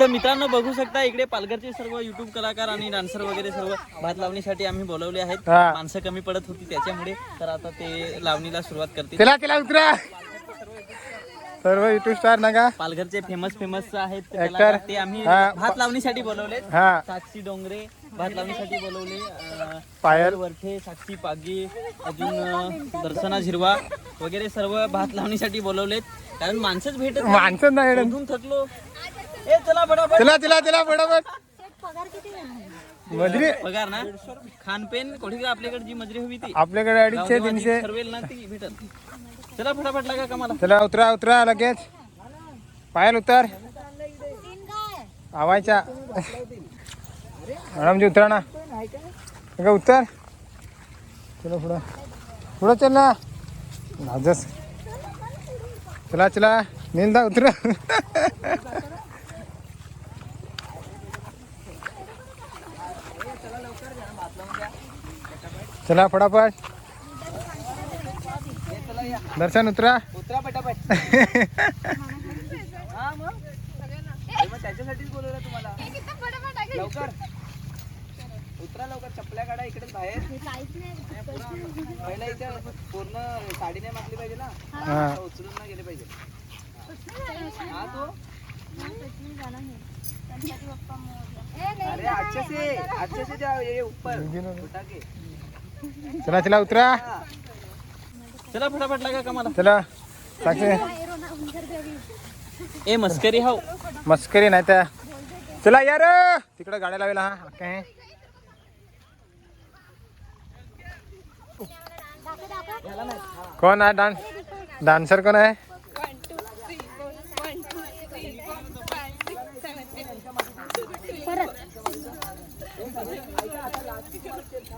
तर मित्रांनो बघू शकता इकडे पालघरचे सर्व युट्यूब कलाकार आणि डान्सर वगैरे सर्व भात लावणीसाठी आम्ही बोलवले आहेत. हा. माणसं कमी पडत होती त्याच्यामुळे तर आता ते लावणीला सुरुवात करतील. तिला तिला उतरा. सर्व युट्यूब स्टार नका. पालघरचे फेमस फेमस आहेत Actor. कलाकार. ते आम्ही हा. भात लावणीसाठी बोलवले हा. साक्षी डोंगरे भात लावणीसाठी बोलवले. अं, पायल. वरठे साक्षी पागे अजून अं, दर्शना झिरवा वगैरे सर्व भात लावणीसाठी बोलवलेत. कारण माणसंच भेटत नाही. माणसं नाही. शोधून थकलो. तिला तिला तिला फटाफट. मजरी? पगार ना? खानपेन कोणी आपल्याकडे जी मजुरी हवी ती? आपल्याकडे अडीचशे तीनशे. ठरवेल ना ती भेटत चला फटाफट लागा कामाला. चला उतरा उतरा लगेच. पायल उतर. आवायच्या मॅडमजी उतरा ना. अगं उतर. चलो पुढं. पुढं चल ना. लाजस चला चला. नेंदा उतरा. चला फटाफट. दर्शन उतरा. उतरा पटापट. हा मग? अरे मग त्याच्यासाठीच बोलवलं तुम्हाला. लवकर. उतरा लवकर चपल्या काढा इकडे बाहेर. पहिला इथे पूर्ण साडी नाही मागली पाहिजे ना? हा. उचलून ना गेले पाहिजे. हा तो? अरे अच्छे से अच्छे से जाओ ये ऊपर उठा के चला चला उतरा. हा. चला फटाफट लागा कामाला. चला साक्षी. ए मस्करी हाव. मस्करी नाही त्या. चला यार तिकडे गाड्या लावेला हा काय कोण आहे डान्स डान्सर कोण आहे?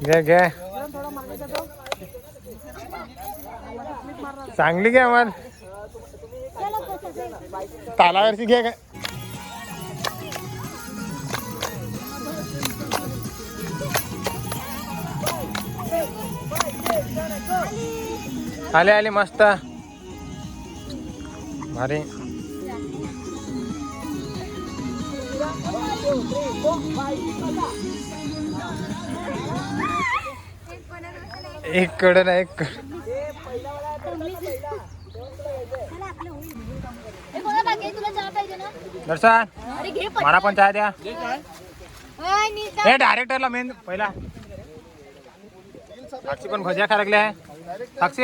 घे घे. चांगली घ्या मन तालावरची घे काय आले आले मस्त. भारी. एक कडन एक कड- दर्शन मला पण चहा द्या. हे डायरेक्टरला मेन पहिला. साक्षी पण भज्या खायला लागल्या साक्षी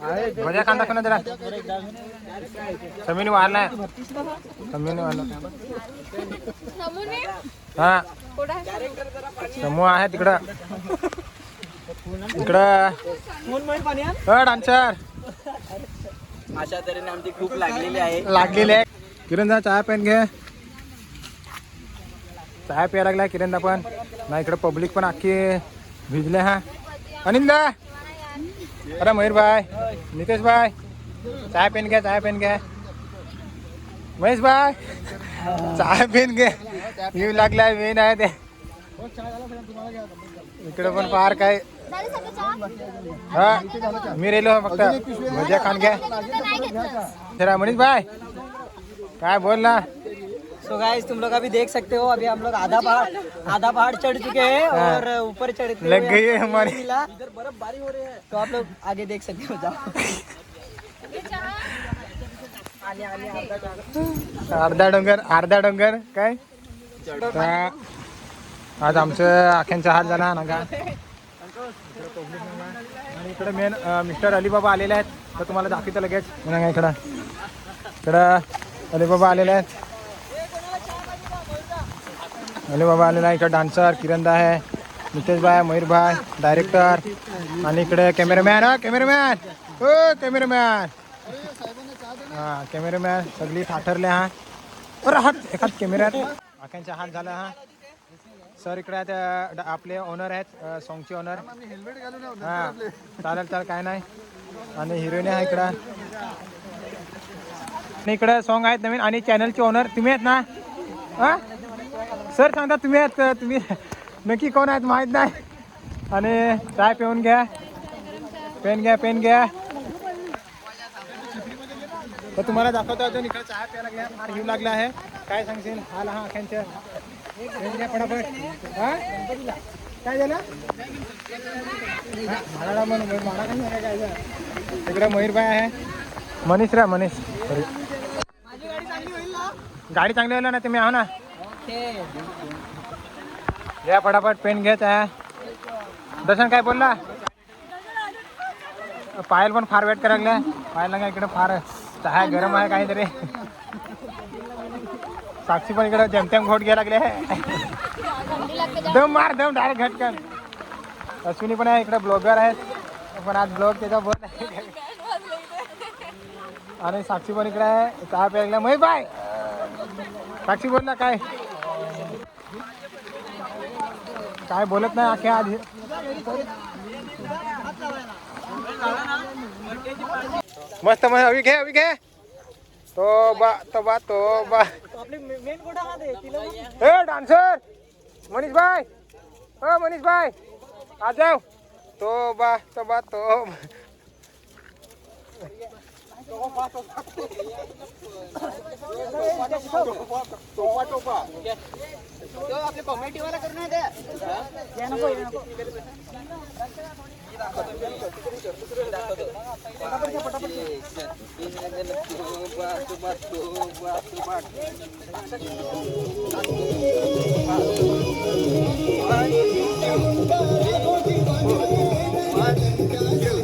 भज्या खांदा कोणा जरा. समीने वाढलाय समीने? वाढला हा समूह आहे तिकडं. इकडं. हो डान्सर. अशा तऱ्हेने आमची खूप लागलेली आहे. लागलेले आहे. किरणदा चहा पेन घे. चहा प्यायला लागलाय किरणदा पण. ना इकडे पब्लिक पण अख्खी भिजले हा. अनिंदा! अरे मयूर भाई नितेश भाई चहा पेन घ्या चहा पेन घ्या महेश भाई चहा पेन घे। येऊ लागलाय मेन आहे ते। इकडे पण पार्क आहे। हा मी रेलो फक्त। मजा खान घ्या। जरा मनीष भाई काय बोल ना सो गाइस तुम लोग अभी देख सकते हो अभी हम लोग आधा पहाड़ आधा पहाड़ चढ़ चुके हैं और ऊपर चढ़ते लग गई है हमारी। मिला। इधर बर्फबारी हो रही है। तो आप लोग आगे देख सकते हो जाओ। अर्धा डोंगर। अर्धा डोंगर काय? आज आमचं अख्यांचा हात झाला ना का? आणि इकडे मेन मिस्टर अलीबाबा आलेले आहेत. तर तुम्हाला दाखवतो लगेच. म्हणा इकडं. इकडं अलीबाबा आलेले आहेत. अलीबाबा आलेला आहे इकडं डान्सर किरणदा आहे नितेश भाई मयूर भाई डायरेक्टर आणि इकडे कॅमेरामॅन हा कॅमेरामॅन हो कॅमेरामॅन हा कॅमेरामॅन सगळी थाटरले हा. बरं हात एखाद कॅमेऱ्यात आख्यांचा हात झाला हा. सर इकडे आहेत ड- आपले ओनर आहेत सॉंगचे ओनर हा चालेल चालेल काय नाही. आणि हिरोईन आहे इकडं. आणि इकडे सॉन्ग आहेत नवीन आणि चॅनलचे ओनर तुम्ही आहेत ना? हा? सर सांगता तुम्ही आहेत? तुम्ही नक्की कोण आहेत माहीत नाही. आणि चाय पिऊन घ्या. पेन घ्या पेन घ्या. तर तुम्हाला दाखवतो अजून इकडे चहा प्यायला लागल्या फार हिव लागला आहे. काय सांगशील? हा लहा आख्यांच्या घ्या पटापट हा? काय झालं? माळाला म्हणून माळा काय काय इकडे मयूरबाई आहे. मनीष रा मनीष. गाडी चांगली होईल ना? तुम्ही आहो ना. या फटाफट पेन घेत आहे. दर्शन काय बोलला? पायल पण फार वेट करायला लागलाय पायल काय इकडे फार चहा गरम आहे काहीतरी. साक्षी पण इकडे जमतेम घोट घ्यायला लागले. दम मार दम डायरेक्ट घटकन. अश्विनी पण आहे इकडे ब्लॉगर आहेत. पण आज ब्लॉग त्याचा बोल आहे आणि साक्षी पण इकडे आहे चहा प्यायला मग बाय साक्षी बोल ना काय? काय बोलत नाही अख्या आधी मस्त मस्त अवी घे अवी घे तो बा तो बा तो बा ए डान्सर मनीष भाई ओ मनीष भाई आ जाओ तो बा तो बा तो आपले कॉमेडी वाला करणार One, two,